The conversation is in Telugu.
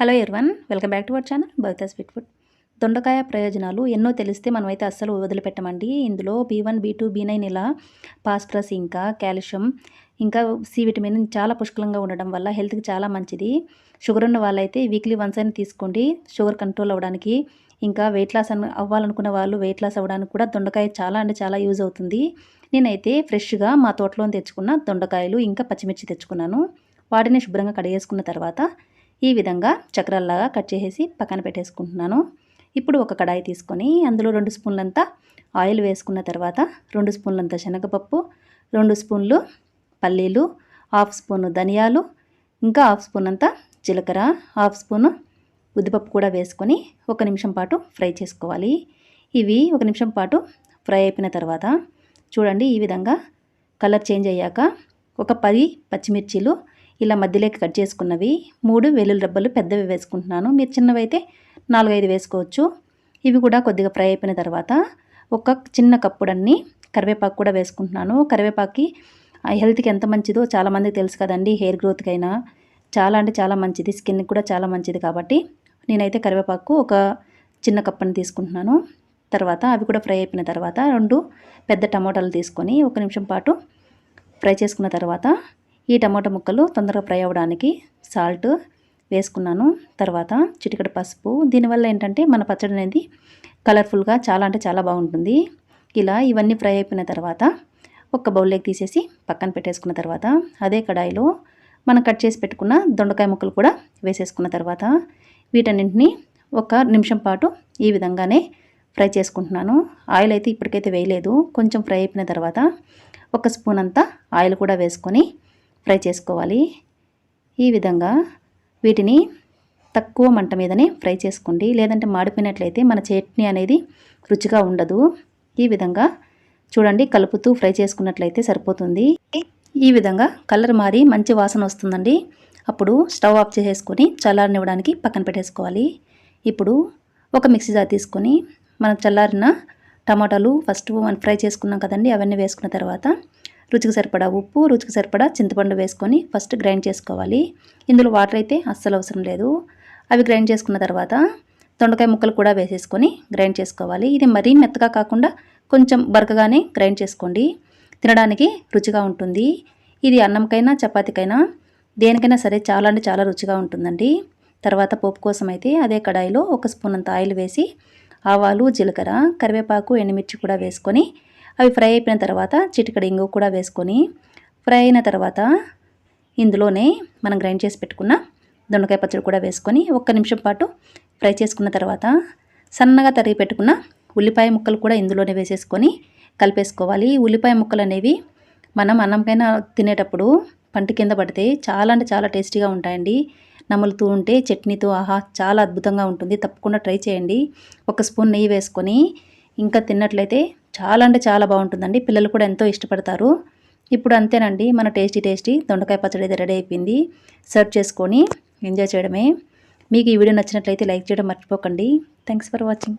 Hello everyone welcome back to our channel బర్తా sweet food. దొండకాయ ప్రయోజనాలు ఎన్నో తెలిస్తే మనమైతే అస్సలు వదిలిపెట్టమండి. ఇందులో B one B two B nine ఇలా పాస్ప్రస్ ఇంకా కాల్షియం ఇంకా సి విటమిన్ చాలా పుష్కలంగా ఉండడం వల్ల హెల్త్కి చాలా మంచిది. షుగర్ ఉన్న వాళ్ళైతే వీక్లీ వన్స్ అయినా తీసుకోండి. షుగర్ కంట్రోల్ అవ్వడానికి ఇంకా వెయిట్ లాస్ అని అవ్వాలనుకున్న వాళ్ళు వెయిట్ లాస్ అవ్వడానికి కూడా దొండకాయ చాలా అంటే చాలా యూజ్ అవుతుంది. నేనైతే ఫ్రెష్గా మా తోటలో తెచ్చుకున్న దొండకాయలు ఇంకా పచ్చిమిర్చి తెచ్చుకున్నాను. వాటిని శుభ్రంగా కడిగేసుకున్న తర్వాత ఈ విధంగా చక్రాల్లాగా కట్ చేసేసి పక్కన పెట్టేసుకుంటున్నాను. ఇప్పుడు ఒక కడాయి తీసుకొని అందులో రెండు స్పూన్లంతా ఆయిల్ వేసుకున్న తర్వాత రెండు స్పూన్లంతా శనగపప్పు రెండు స్పూన్లు పల్లీలు హాఫ్ స్పూను ధనియాలు ఇంకా హాఫ్ స్పూన్ అంతా జీలకర్ర హాఫ్ స్పూను ఉద్దిపప్పు కూడా వేసుకొని ఒక నిమిషం పాటు ఫ్రై చేసుకోవాలి. ఇవి ఒక నిమిషం పాటు ఫ్రై అయిపోయిన తర్వాత చూడండి ఈ విధంగా కలర్ చేంజ్ అయ్యాక ఒక పది పచ్చిమిర్చీలు ఇలా మధ్యలోకి కట్ చేసుకున్నవి. మూడు వెల్లుల్లి రబ్బలు పెద్దవి వేసుకుంటున్నాను. మీరు చిన్నవి అయితే నాలుగైదు వేసుకోవచ్చు. ఇవి కూడా కొద్దిగా ఫ్రై అయిపోయిన తర్వాత ఒక చిన్న కప్పుడన్ని కరివేపాకు కూడా వేసుకుంటున్నాను. కరివేపాకి హెల్త్కి ఎంత మంచిదో చాలామందికి తెలుసు కదండి హెయిర్ గ్రోత్కైనా. చాలా అంటే చాలా మంచిది. స్కిన్కి కూడా చాలా మంచిది కాబట్టి నేనైతే కరివేపాకు ఒక చిన్న కప్పని తీసుకుంటున్నాను. తర్వాత అవి కూడా ఫ్రై అయిపోయిన తర్వాత రెండు పెద్ద టమాటాలు తీసుకొని ఒక నిమిషం పాటు ఫ్రై చేసుకున్న తర్వాత ఈ టమాటా ముక్కలు తొందరగా ఫ్రై అవ్వడానికి సాల్ట్ వేసుకున్నాను. తర్వాత చిటికడ పసుపు. దీనివల్ల ఏంటంటే మన పచ్చడి అనేది కలర్ఫుల్గా చాలా అంటే చాలా బాగుంటుంది. ఇలా ఇవన్నీ ఫ్రై అయిపోయిన తర్వాత ఒక బౌల్లోకి తీసేసి పక్కన పెట్టేసుకున్న తర్వాత అదే కడాయిలో మనం కట్ చేసి పెట్టుకున్న దొండకాయ ముక్కలు కూడా వేసేసుకున్న తర్వాత వీటన్నింటినీ ఒక నిమిషం పాటు ఈ విధంగానే ఫ్రై చేసుకుంటున్నాను. ఆయిల్ అయితే ఇప్పటికైతే వేయలేదు. కొంచెం ఫ్రై అయిపోయిన తర్వాత ఒక స్పూన్ అంతా ఆయిల్ కూడా వేసుకొని ఫ్రై చేసుకోవాలి. ఈ విధంగా వీటిని తక్కువ మంట మీదనే ఫ్రై చేసుకోండి. లేదంటే మాడిపోయినట్లయితే మన చట్నీ అనేది రుచిగా ఉండదు. ఈ విధంగా చూడండి కలుపుతూ ఫ్రై చేసుకున్నట్లయితే సరిపోతుంది. ఈ విధంగా కలర్ మారి మంచి వాసన వస్తుందండి. అప్పుడు స్టవ్ ఆఫ్ చేసేసుకొని చల్లారనివ్వడానికి పక్కన పెట్టేసుకోవాలి. ఇప్పుడు ఒక మిక్సీ జార్ తీసుకొని మనం చల్లారిన టమాటాలు ఫస్ట్ మనం ఫ్రై చేసుకున్నాం కదండి అవన్నీ వేసుకున్న తర్వాత రుచికి సరిపడా ఉప్పు రుచికి సరిపడా చింతపండు వేసుకొని ఫస్ట్ గ్రైండ్ చేసుకోవాలి. ఇందులో వాటర్ అయితే అస్సలు అవసరం లేదు. అవి గ్రైండ్ చేసుకున్న తర్వాత దొండకాయ ముక్కలు కూడా వేసేసుకొని గ్రైండ్ చేసుకోవాలి. ఇది మరీ మెత్తగా కాకుండా కొంచెం బరకగానే గ్రైండ్ చేసుకోండి. తినడానికి రుచిగా ఉంటుంది. ఇది అన్నంకైనా చపాతీకైనా దేనికైనా సరే చాలా అంటే చాలా రుచిగా ఉంటుందండి. తర్వాత పోపు కోసం అయితే అదే కడాయిలో ఒక స్పూన్ అంత ఆయిల్ వేసి ఆవాలు జీలకర్ర కరివేపాకు ఎండుమిర్చి కూడా వేసుకొని అవి ఫ్రై అయిపోయిన తర్వాత చిటికడ ఇంగు కూడా వేసుకొని ఫ్రై అయిన తర్వాత ఇందులోనే మనం గ్రైండ్ చేసి పెట్టుకున్న దొండకాయ పచ్చడి కూడా వేసుకొని ఒక్క నిమిషం పాటు ఫ్రై చేసుకున్న తర్వాత సన్నగా తరిగి పెట్టుకున్న ఉల్లిపాయ ముక్కలు కూడా ఇందులోనే వేసేసుకొని కలిపేసుకోవాలి. ఉల్లిపాయ ముక్కలు అనేవి మనం అన్నంకైనా తినేటప్పుడు పంట కింద పడితే చాలా అంటే చాలా టేస్టీగా ఉంటాయండి. నములుతూ ఉంటే చట్నీతో ఆహా చాలా అద్భుతంగా ఉంటుంది. తప్పకుండా ట్రై చేయండి. ఒక స్పూన్ నెయ్యి వేసుకొని ఇంకా తిన్నట్లయితే చాలా అంటే చాలా బాగుంటుందండి. పిల్లలు కూడా ఎంతో ఇష్టపడతారు. ఇప్పుడు అంతేనండి. మన టేస్టీ టేస్టీ దొండకాయ పచ్చడి అయితే రెడీ అయిపోయింది. సర్వ్ చేసుకొని ఎంజాయ్ చేయడమే. మీకు ఈ వీడియో నచ్చినట్లయితే లైక్ చేయడం మర్చిపోకండి. Thanks for watching.